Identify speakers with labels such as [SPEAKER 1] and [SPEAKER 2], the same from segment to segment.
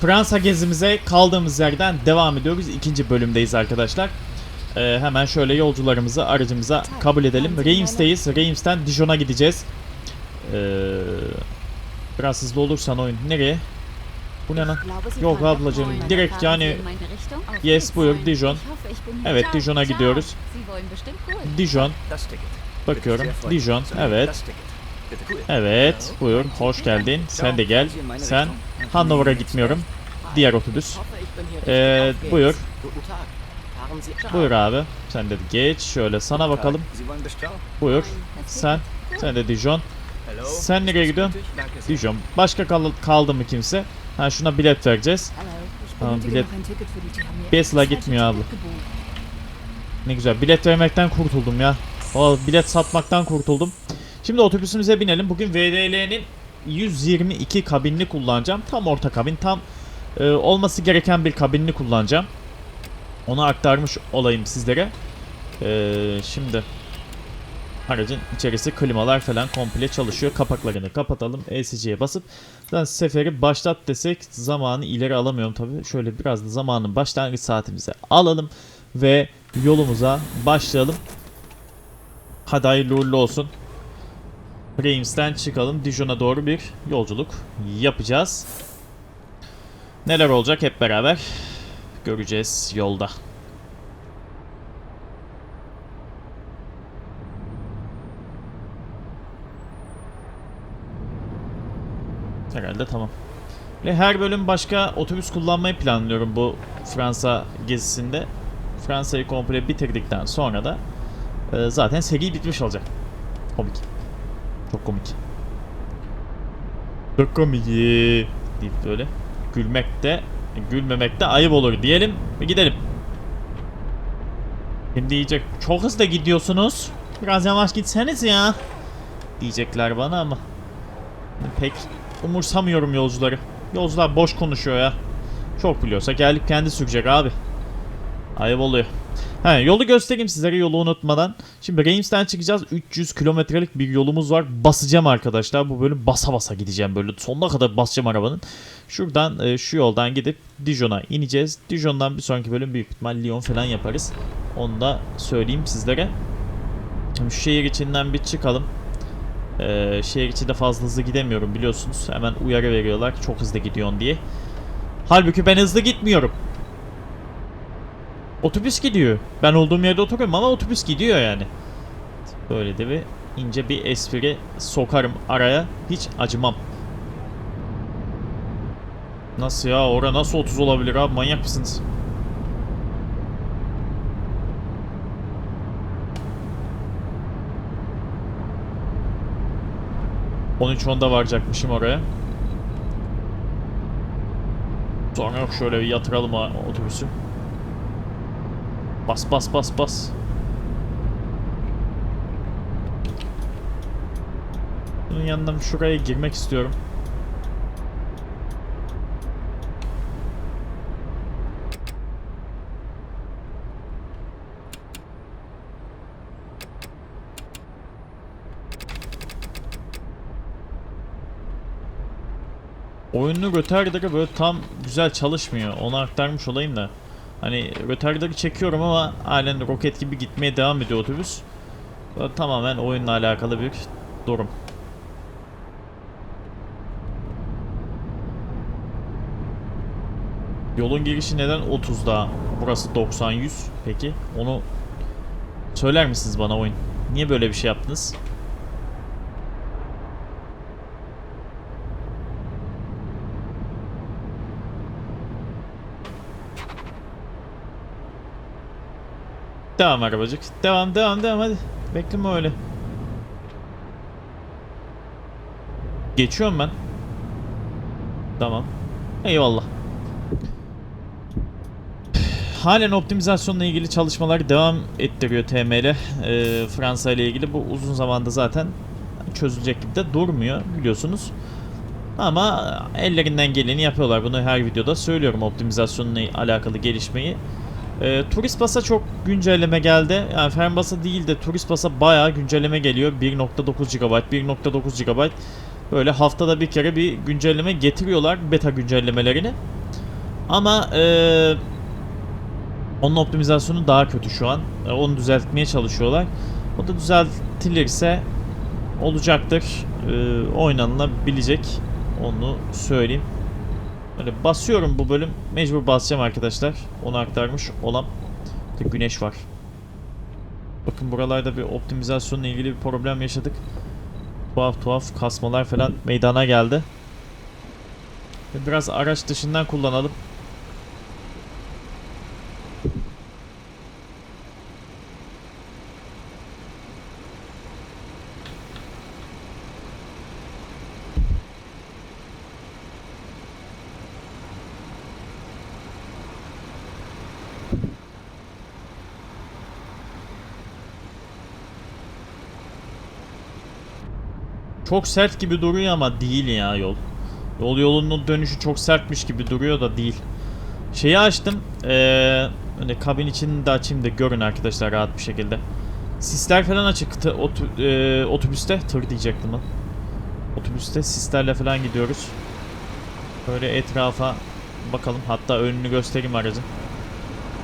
[SPEAKER 1] Fransa gezimize kaldığımız yerden devam ediyoruz. İkinci bölümdeyiz arkadaşlar. Ee, hemen şöyle yolcularımızı aracımıza kabul edelim. Reims'teyiz. Reims'ten Dijon'a gideceğiz. Ee, biraz hızlı olursan oyun. Nereye? Bu ne lan? Yok ablacığım direkt yani Yes, buyur, Dijon. Evet, Dijon'a gidiyoruz. Dijon. Bakıyorum. Dijon. Evet. Evet. Buyur. Hoş geldin. Sen de gel. Sen Hannover'a gitmiyorum. Diğer otobüs. Ee, buyur. Buyur abi. Sen de geç. Şöyle sana bakalım. Buyur. Sen. Sen de Dijon. Sen nereye gidiyorsun? Dijon. Başka kal kaldı mı kimse? Ha şuna bilet vereceğiz. Tamam, bilet- Besla gitmiyor abla. Ne güzel. Bilet vermekten kurtuldum ya. O bilet satmaktan kurtuldum. Şimdi otobüsümüze binelim. Bugün VDL'nin 122 kabinini kullanacağım. Tam orta kabin. Tam e, olması gereken bir kabinini kullanacağım. Onu aktarmış olayım sizlere. E, şimdi aracın içerisi klimalar falan komple çalışıyor. Kapaklarını kapatalım. ESC'ye basıp ben seferi başlat desek zamanı ileri alamıyorum tabii. Şöyle biraz da zamanın başlangıç saatimize alalım ve yolumuza başlayalım. Hadi hayırlı uğurlu olsun. Reims'ten çıkalım. Dijon'a doğru bir yolculuk yapacağız. Neler olacak hep beraber göreceğiz yolda. Herhalde tamam. Ve her bölüm başka otobüs kullanmayı planlıyorum bu Fransa gezisinde. Fransa'yı komple bitirdikten sonra da e, zaten seri bitmiş olacak. Komik. Çok komik. Çok komik. Deyip böyle gülmek de gülmemek de ayıp olur diyelim ve gidelim. Şimdi diyecek çok hızlı gidiyorsunuz. Biraz yavaş gitseniz ya. Diyecekler bana ama pek umursamıyorum yolcuları. Yolcular boş konuşuyor ya. Çok biliyorsa gelip kendi sürecek abi. Ayıp oluyor. He, yolu göstereyim sizlere yolu unutmadan. Şimdi Reims'ten çıkacağız. 300 kilometrelik bir yolumuz var. Basacağım arkadaşlar. Bu bölüm basa basa gideceğim böyle. Sonuna kadar basacağım arabanın. Şuradan e, şu yoldan gidip Dijon'a ineceğiz. Dijon'dan bir sonraki bölüm büyük ihtimal Lyon falan yaparız. Onu da söyleyeyim sizlere. Şimdi şu şehir içinden bir çıkalım. Ee, şehir içinde fazla hızlı gidemiyorum biliyorsunuz. Hemen uyarı veriyorlar çok hızlı gidiyorsun diye. Halbuki ben hızlı gitmiyorum. Otobüs gidiyor. Ben olduğum yerde oturuyorum ama otobüs gidiyor yani. Böyle de bir ince bir espri sokarım araya. Hiç acımam. Nasıl ya? Ora nasıl 30 olabilir abi? Manyak mısınız? onda varacakmışım oraya. Sonra yok şöyle bir yatıralım otobüsü. Bas bas bas bas. Bunun yanından şuraya girmek istiyorum. Oyunlu Röterdar'ı böyle tam güzel çalışmıyor. Onu aktarmış olayım da. Hani Röterdar'ı çekiyorum ama halen roket gibi gitmeye devam ediyor otobüs. Bu tamamen oyunla alakalı bir durum. Yolun girişi neden 30'da? Burası 90-100 peki? Onu söyler misiniz bana oyun? Niye böyle bir şey yaptınız? Devam arabacık. Devam devam devam hadi. Bekleme öyle. Geçiyorum ben. Tamam. Eyvallah. Halen optimizasyonla ilgili çalışmalar devam ettiriyor TML. Ee, Fransa ile ilgili bu uzun zamanda zaten çözülecek gibi de durmuyor biliyorsunuz. Ama ellerinden geleni yapıyorlar. Bunu her videoda söylüyorum optimizasyonla alakalı gelişmeyi. E, Turist Bas'a çok güncelleme geldi. Yani Fernbus'a değil de Turist Bas'a bayağı güncelleme geliyor. 1.9 GB, 1.9 GB. Böyle haftada bir kere bir güncelleme getiriyorlar beta güncellemelerini. Ama eee onun optimizasyonu daha kötü şu an. E, Onu düzeltmeye çalışıyorlar. O da düzeltilirse olacaktır. E, oynanılabilecek. Onu söyleyeyim. Böyle basıyorum bu bölüm. Mecbur basacağım arkadaşlar. Onu aktarmış olan. Bir güneş var. Bakın buralarda bir optimizasyonla ilgili bir problem yaşadık. Tuhaf tuhaf kasmalar falan meydana geldi. Biraz araç dışından kullanalım. Çok sert gibi duruyor ama değil ya yol. Yol yolunun dönüşü çok sertmiş gibi duruyor da değil. Şeyi açtım. Ee, hani kabin içini de açayım da görün arkadaşlar rahat bir şekilde. Sisler falan açık tı- otu- e, otobüste. Tır diyecektim ben. Otobüste sislerle falan gidiyoruz. Böyle etrafa bakalım. Hatta önünü göstereyim aracın.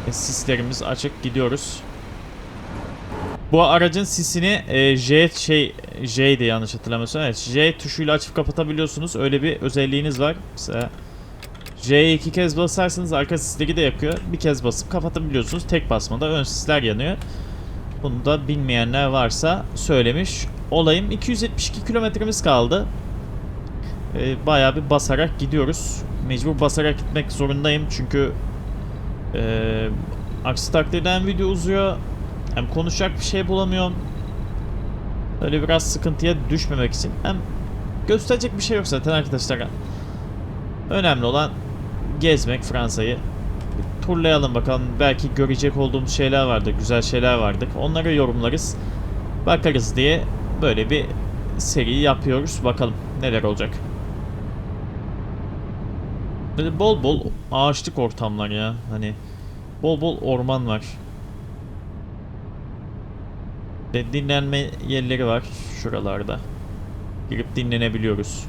[SPEAKER 1] E, sislerimiz açık gidiyoruz. Bu aracın sisini e, J şey J'ydi yanlış hatırlamıyorsam. Evet, J tuşuyla açıp kapatabiliyorsunuz. Öyle bir özelliğiniz var. Mesela J'ye iki kez basarsanız arka sisleri de yakıyor. Bir kez basıp kapatabiliyorsunuz. Tek basmada ön sisler yanıyor. Bunu da bilmeyenler varsa söylemiş olayım. 272 kilometremiz kaldı. E, bayağı bir basarak gidiyoruz. Mecbur basarak gitmek zorundayım çünkü e, aksi takdirde video uzuyor hem konuşacak bir şey bulamıyorum. Öyle biraz sıkıntıya düşmemek için. Hem gösterecek bir şey yok zaten arkadaşlar. Önemli olan gezmek Fransa'yı. Turlayalım bakalım. Belki görecek olduğumuz şeyler vardır. Güzel şeyler vardır. Onları yorumlarız. Bakarız diye böyle bir seri yapıyoruz. Bakalım neler olacak. Böyle bol bol ağaçlık ortamlar ya. Hani bol bol orman var. De dinlenme yerleri var şuralarda. Girip dinlenebiliyoruz.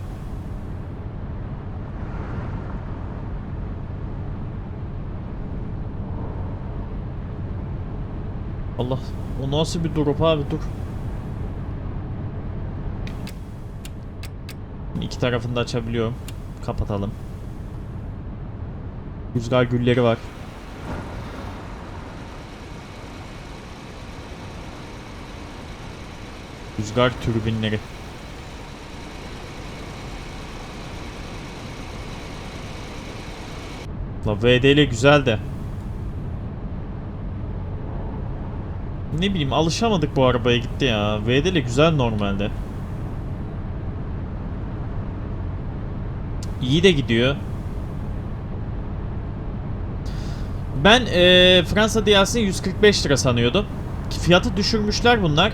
[SPEAKER 1] Allah o nasıl bir drop abi dur. İki tarafını da açabiliyorum. Kapatalım. Rüzgar gülleri var. Rüzgar türbinleri. La VDL güzel de. Ne bileyim alışamadık bu arabaya gitti ya. VDL güzel normalde. İyi de gidiyor. Ben eee Fransa DLC'ni 145 lira sanıyordum. Fiyatı düşürmüşler bunlar.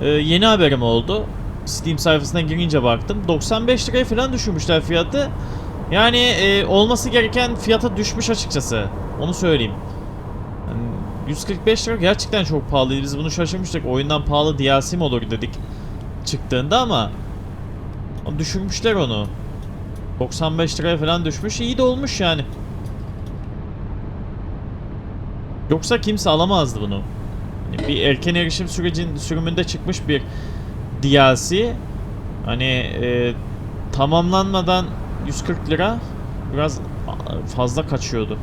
[SPEAKER 1] Ee, yeni haberim oldu. Steam sayfasına girince baktım. 95 liraya falan düşürmüşler fiyatı. Yani e, olması gereken fiyata düşmüş açıkçası. Onu söyleyeyim. Yani 145 lira gerçekten çok pahalıydı. Biz bunu şaşırmıştık. Oyundan pahalı DLC mi olur dedik çıktığında ama düşürmüşler onu. 95 liraya falan düşmüş. İyi de olmuş yani. Yoksa kimse alamazdı bunu. Bir erken erişim sürecin sürümünde çıkmış bir DLC hani e, tamamlanmadan 140 lira biraz fazla kaçıyordu.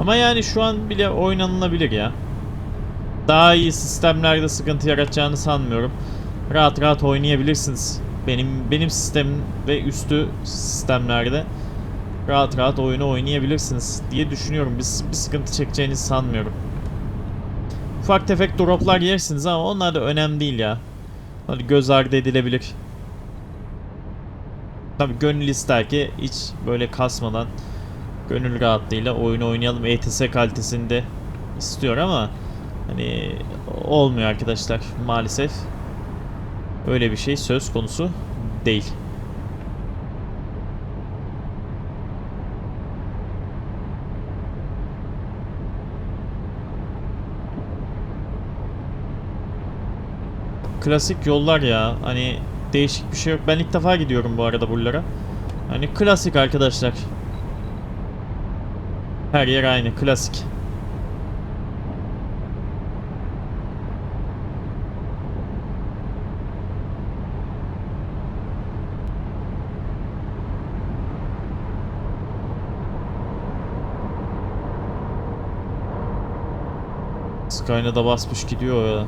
[SPEAKER 1] Ama yani şu an bile oynanılabilir ya. Daha iyi sistemlerde sıkıntı yaratacağını sanmıyorum. Rahat rahat oynayabilirsiniz. Benim benim sistemim ve üstü sistemlerde rahat rahat oyunu oynayabilirsiniz diye düşünüyorum. Biz bir sıkıntı çekeceğinizi sanmıyorum. Ufak tefek droplar yersiniz ama onlar da önemli değil ya. Hani göz ardı edilebilir. Tabi gönül ister ki hiç böyle kasmadan gönül rahatlığıyla oyunu oynayalım ETS kalitesinde istiyor ama hani olmuyor arkadaşlar maalesef. Öyle bir şey söz konusu değil. klasik yollar ya. Hani değişik bir şey yok. Ben ilk defa gidiyorum bu arada buralara. Hani klasik arkadaşlar. Her yer aynı. Klasik. Skyna da basmış gidiyor ya.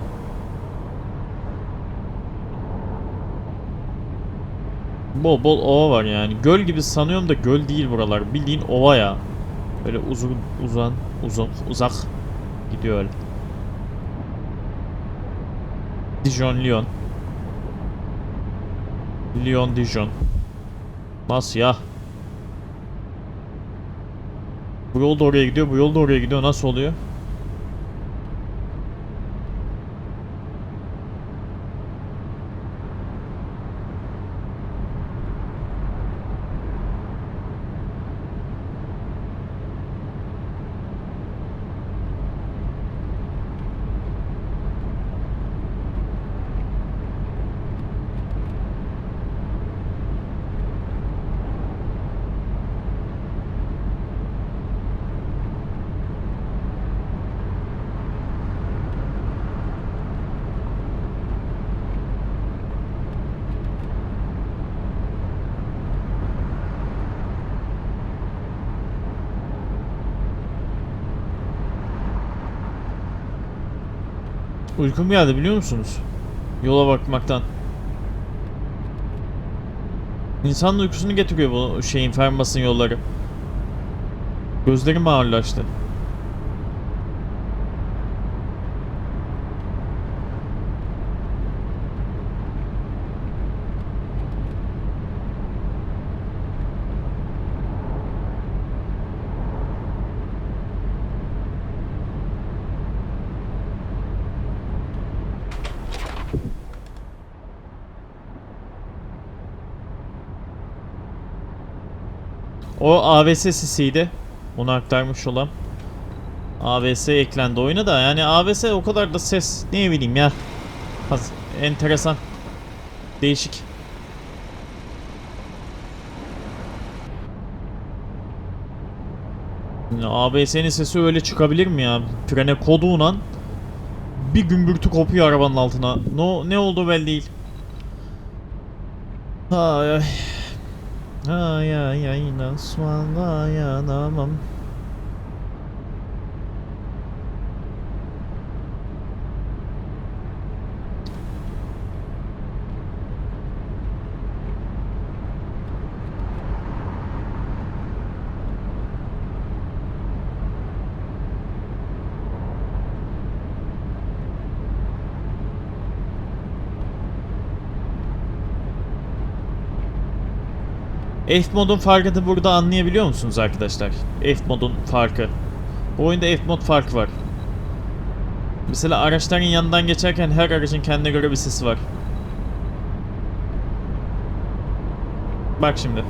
[SPEAKER 1] Bol bol ova var yani. Göl gibi sanıyorum da göl değil buralar. Bildiğin ova ya. Böyle uzun uzan uzun uzak gidiyor öyle. Dijon Lyon. Lyon Dijon. Nasıl ya? Bu yol da oraya gidiyor, bu yol da oraya gidiyor. Nasıl oluyor? Uykum geldi biliyor musunuz? Yola bakmaktan. İnsanın uykusunu getiriyor bu şeyin fermasın yolları. Gözlerim ağırlaştı. O AVS sesiydi. Onu aktarmış olan. AVS eklendi oyuna da yani AVS o kadar da ses ne bileyim ya. Haz- enteresan. Değişik. ABS'nin sesi öyle çıkabilir mi ya? Frene koduğunan bir gümbürtü kopuyor arabanın altına. No, ne oldu belli değil. Ay ay. Ay ay ay nasıl dayanamam. F modun farkını burada anlayabiliyor musunuz arkadaşlar? F modun farkı. Bu oyunda F mod farkı var. Mesela araçların yanından geçerken her aracın kendine göre bir sesi var. Bak şimdi.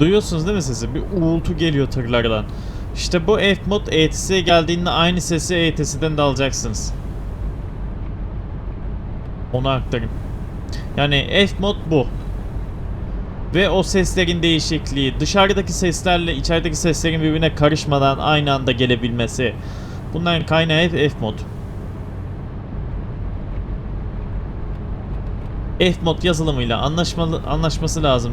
[SPEAKER 1] Duyuyorsunuz değil mi sesi? Bir uğultu geliyor tırlardan. İşte bu F mod ETS'ye geldiğinde aynı sesi ETS'den de alacaksınız. Onu aktarayım. Yani F mod bu. Ve o seslerin değişikliği, dışarıdaki seslerle içerideki seslerin birbirine karışmadan aynı anda gelebilmesi. Bunların kaynağı hep F mod. F mod yazılımıyla anlaşmalı anlaşması lazım.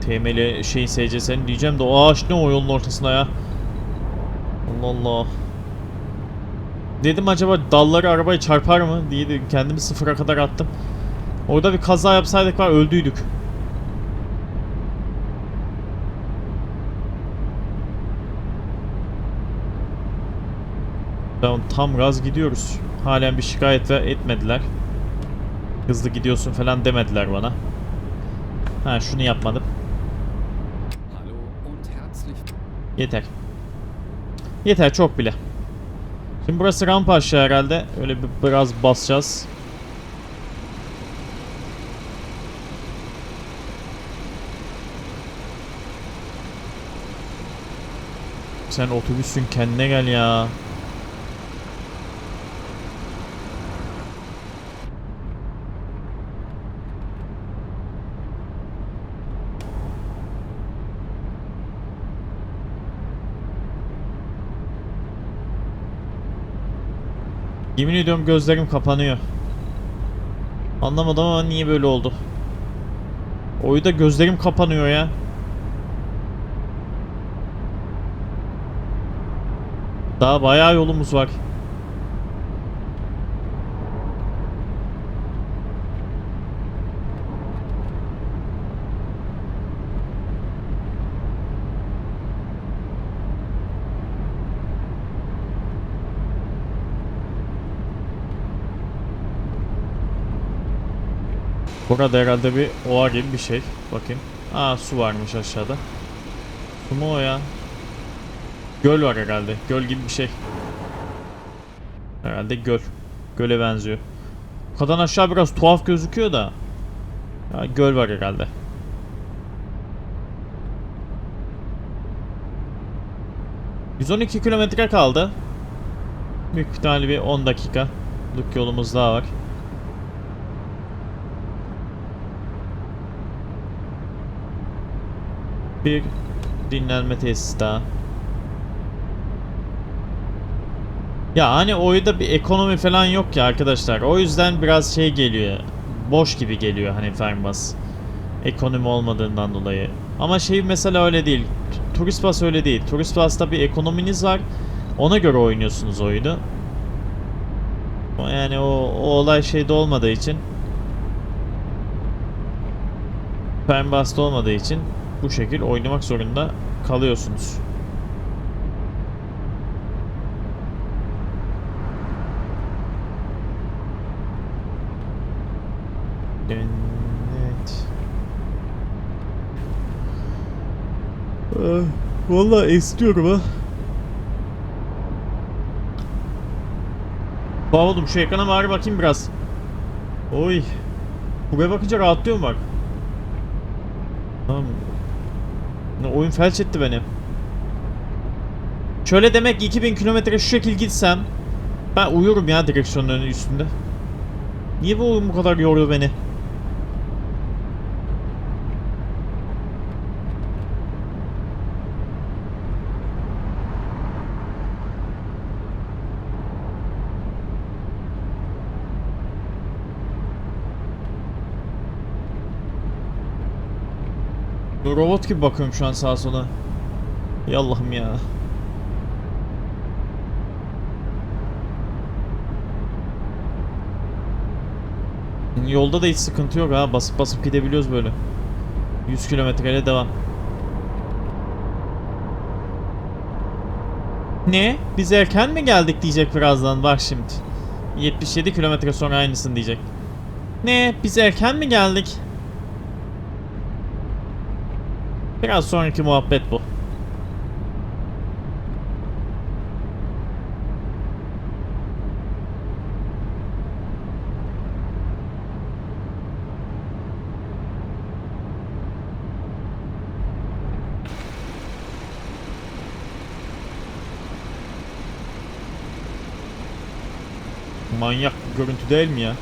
[SPEAKER 1] TML şey SCS'nin diyeceğim de o ağaç ne o yolun ortasında ya. Allah Allah. Dedim acaba dalları arabaya çarpar mı diye de kendimi sıfıra kadar attım. Orada bir kaza yapsaydık var öldüydük. Tamam tam gaz gidiyoruz. Halen bir şikayet etmediler. Hızlı gidiyorsun falan demediler bana. Ha şunu yapmadım. Yeter. Yeter çok bile. Şimdi burası rampa aşağı herhalde. Öyle bir biraz basacağız. Sen otobüsün kendine gel ya. Yemin ediyorum gözlerim kapanıyor. Anlamadım ama niye böyle oldu? Oyda gözlerim kapanıyor ya. Daha bayağı yolumuz var. Burada herhalde bir oğa gibi bir şey. Bakayım. Aa su varmış aşağıda. Su mu o ya? Göl var herhalde. Göl gibi bir şey. Herhalde göl. Göle benziyor. Yukarıdan aşağı biraz tuhaf gözüküyor da. Ya göl var herhalde. ...112 kilometre kaldı. Büyük ihtimalle bir 10 dakikalık yolumuz daha var. Bir dinlenme tesisi daha. Ya hani oyunda bir ekonomi falan yok ya arkadaşlar. O yüzden biraz şey geliyor. Boş gibi geliyor hani Fernbus. Ekonomi olmadığından dolayı. Ama şey mesela öyle değil. Turist Bus öyle değil. Turist Bus'ta bir ekonominiz var. Ona göre oynuyorsunuz oyunu. Yani o, o olay şeyde olmadığı için Fernbus'ta olmadığı için bu şekil oynamak zorunda kalıyorsunuz. Evet. Ah, Vallahi istiyorum ha. Oğlum şu ekrana bari bakayım biraz. Oy. Buraya bakınca rahatlıyorum bak. Tamam. Oyun felç etti beni. Şöyle demek ki 2000 kilometre şu şekil gitsem ben uyurum ya direksiyonun önü üstünde. Niye bu oyun bu kadar yoruyor beni? Robot gibi bakıyorum şu an sağa sola. Ya Allah'ım ya. Yolda da hiç sıkıntı yok ha. Basıp basıp gidebiliyoruz böyle. 100 kilometreyle devam. Ne? Biz erken mi geldik diyecek birazdan. Bak şimdi. 77 kilometre sonra aynısını diyecek. Ne? Biz erken mi geldik? Biraz sonraki muhabbet bu. Manyak bir görüntü değil mi ya?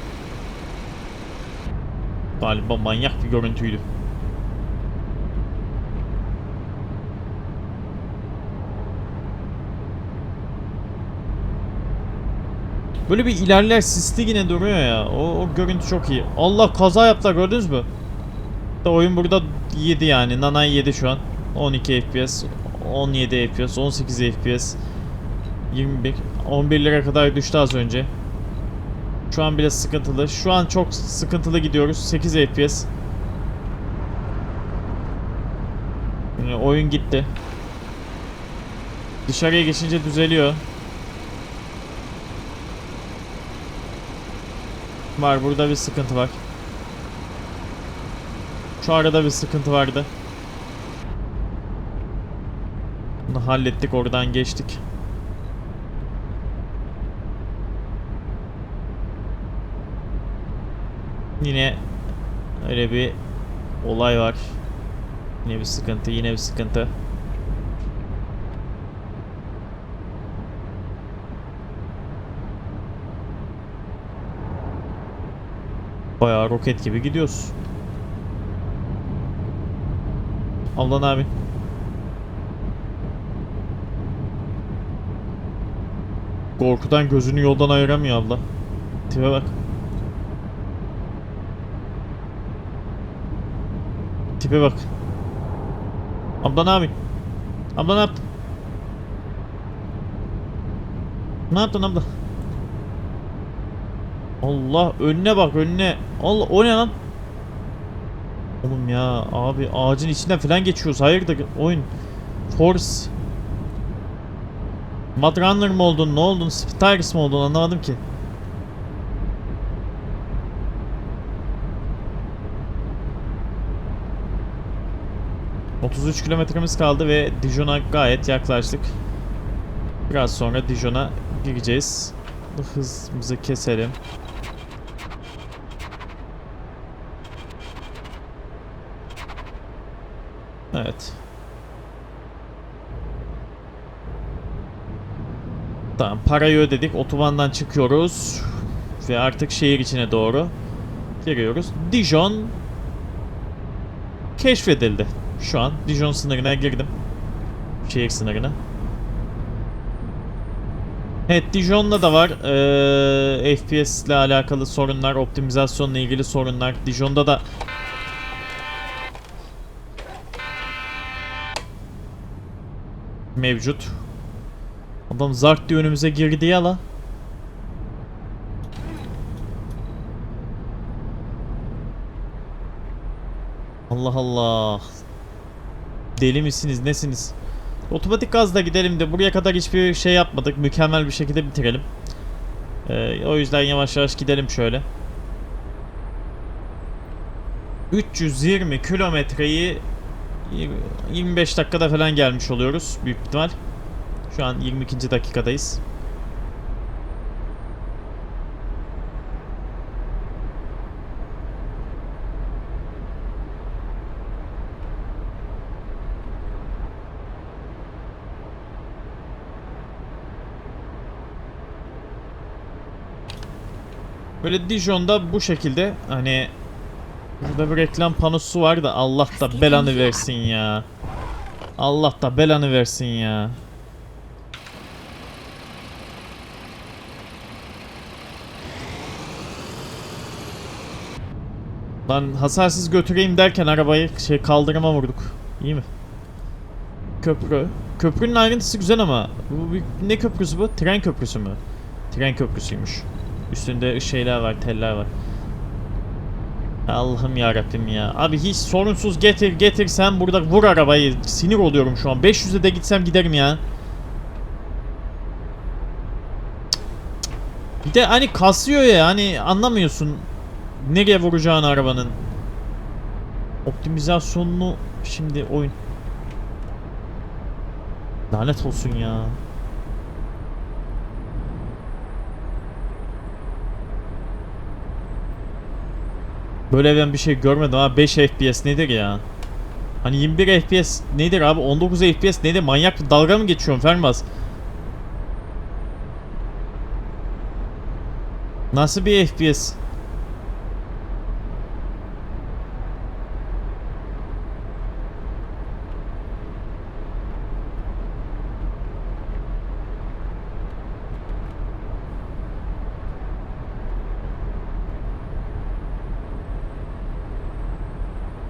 [SPEAKER 1] Galiba manyak bir görüntüydü. Böyle bir ilerler sisli yine duruyor ya. O, o görüntü çok iyi. Allah kaza yaptılar gördünüz mü? Da oyun burada 7 yani. Nanay 7 şu an. 12 FPS, 17 FPS, 18 FPS, 21, 11 lira kadar düştü az önce. Şu an bile sıkıntılı. Şu an çok sıkıntılı gidiyoruz. 8 FPS. Yani oyun gitti. Dışarıya geçince düzeliyor. Var burada bir sıkıntı var. Şu arada bir sıkıntı vardı. Bunu hallettik oradan geçtik. Yine öyle bir olay var. Yine bir sıkıntı, yine bir sıkıntı. Bayağı roket gibi gidiyoruz. Ablan abi. Korkudan gözünü yoldan ayıramıyor abla. Tipe bak. Tipe bak. Abla ne yapıyorsun? Abla ne yaptın? Ne yaptın abla? Allah önüne bak önüne. Allah o ne lan? Oğlum ya abi ağacın içinden falan geçiyoruz. Hayırdır oyun. Force. Mud Runner mı oldun? Ne oldun? Spitires mi oldun? Anlamadım ki. ...33 kilometremiz kaldı ve Dijon'a gayet yaklaştık. Biraz sonra Dijon'a gireceğiz. Hızımızı keselim. Evet. Tamam parayı ödedik. Otobandan çıkıyoruz. Ve artık şehir içine doğru giriyoruz. Dijon keşfedildi. Şu an Dijon sınırına girdim. Şehir sınırına. Evet Dijon'da da var ee, FPS ile alakalı sorunlar, optimizasyonla ilgili sorunlar. Dijon'da da mevcut. Adam zart diye önümüze girdi ya la. Allah Allah. Deli misiniz nesiniz? Otomatik gazla gidelim de buraya kadar hiçbir şey yapmadık. Mükemmel bir şekilde bitirelim. Ee, o yüzden yavaş yavaş gidelim şöyle. 320 kilometreyi 25 dakikada falan gelmiş oluyoruz büyük ihtimal. Şu an 22. dakikadayız. Böyle Dijon'da bu şekilde hani burada bir reklam panosu var da Allah da belanı versin ya. Allah da belanı versin ya. Lan hasarsız götüreyim derken arabayı şey kaldırıma vurduk. İyi mi? Köprü. Köprünün ayrıntısı güzel ama bu bir- ne köprüsü bu? Tren köprüsü mü? Tren köprüsüymüş. Üstünde şeyler var, teller var. Allah'ım ya Rabbim ya. Abi hiç sorunsuz getir getir sen burada vur arabayı. Sinir oluyorum şu an. 500'e de gitsem giderim ya. Bir de hani kasıyor ya hani anlamıyorsun nereye vuracağını arabanın. Optimizasyonunu şimdi oyun. Lanet olsun ya. Böyle ben bir şey görmedim ha 5 FPS nedir ya? Hani 21 FPS nedir abi 19 FPS nedir manyak dalga mı geçiyorum Fermaz? Nasıl bir FPS?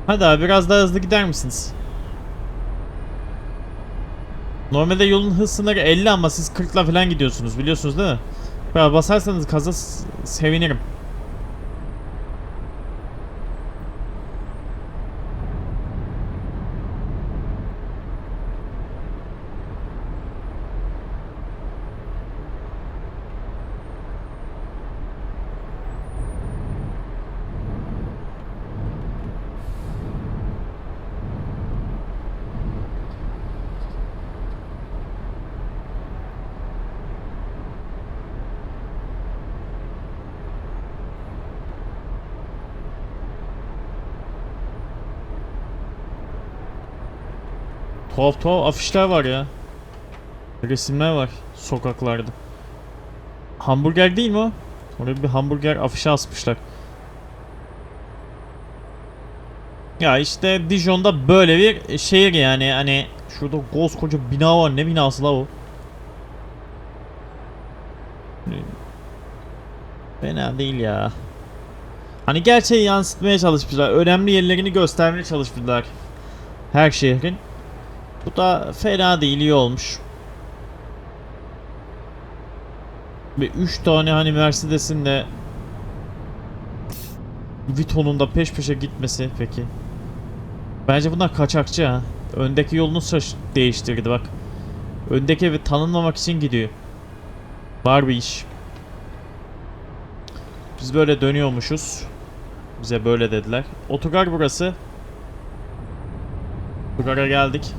[SPEAKER 1] Hadi abi biraz daha hızlı gider misiniz? Normalde yolun hız sınırı 50 ama siz 40'la falan gidiyorsunuz biliyorsunuz değil mi? Ya basarsanız kaza sevinirim. Tuhaf tuhaf afişler var ya. Resimler var sokaklarda. Hamburger değil mi o? Oraya bir hamburger afişi asmışlar. Ya işte Dijon'da böyle bir şehir yani hani şurada koskoca bina var ne binası la o? Fena değil ya. Hani gerçeği yansıtmaya çalışmışlar. Önemli yerlerini göstermeye çalışmışlar. Her şehrin. Bu da fena değil iyi olmuş. Ve 3 tane hani Mercedes'in de Vito'nun da peş peşe gitmesi peki. Bence bunlar kaçakçı ha. Öndeki yolunu değiştirdi bak. Öndeki evi tanınmamak için gidiyor. Var bir iş. Biz böyle dönüyormuşuz. Bize böyle dediler. Otogar burası. Otogara geldik.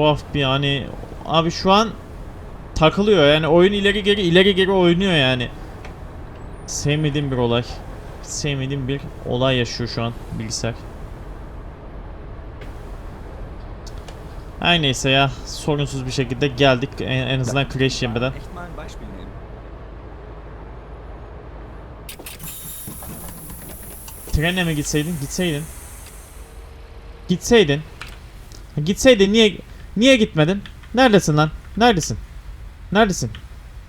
[SPEAKER 1] Tuhaf yani abi şu an takılıyor yani oyun ileri geri ileri geri oynuyor yani. Sevmediğim bir olay. Sevmediğim bir olay yaşıyor şu an bilgisayar. Her neyse ya sorunsuz bir şekilde geldik en, en azından crash yemeden. Trenle mi gitseydin? Gitseydin. Gitseydin. Gitseydin niye niye gitmedin? Neredesin lan? Neredesin? Neredesin?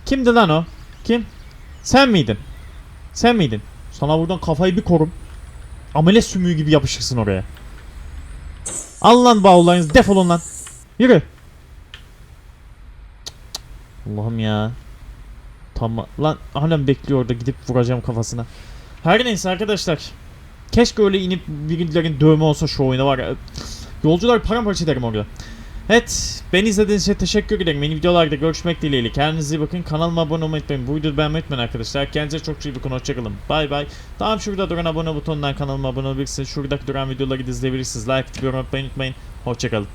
[SPEAKER 1] Kimdi lan o? Kim? Sen miydin? Sen miydin? Sana buradan kafayı bir korum. Amele sümüğü gibi yapışırsın oraya. Al lan bavullarınızı defolun lan. Yürü. Allah'ım ya. Tamam lan halen bekliyor orada gidip vuracağım kafasına. Her neyse arkadaşlar. Keşke öyle inip birilerinin dövme olsa şu oyuna var ya. Yolcular paramparça ederim orada. Evet, beni izlediğiniz için teşekkür ederim. Yeni videolarda görüşmek dileğiyle. Kendinize iyi bakın. Kanalıma abone olmayı unutmayın. Bu videoyu beğenmeyi unutmayın arkadaşlar. Kendinize çok iyi bakın. Hoşçakalın. Bay bay. Tamam şurada duran abone butonundan kanalıma abone olabilirsiniz. Şuradaki duran videoları da izleyebilirsiniz. Like, yorum yapmayı unutmayın. Hoşçakalın.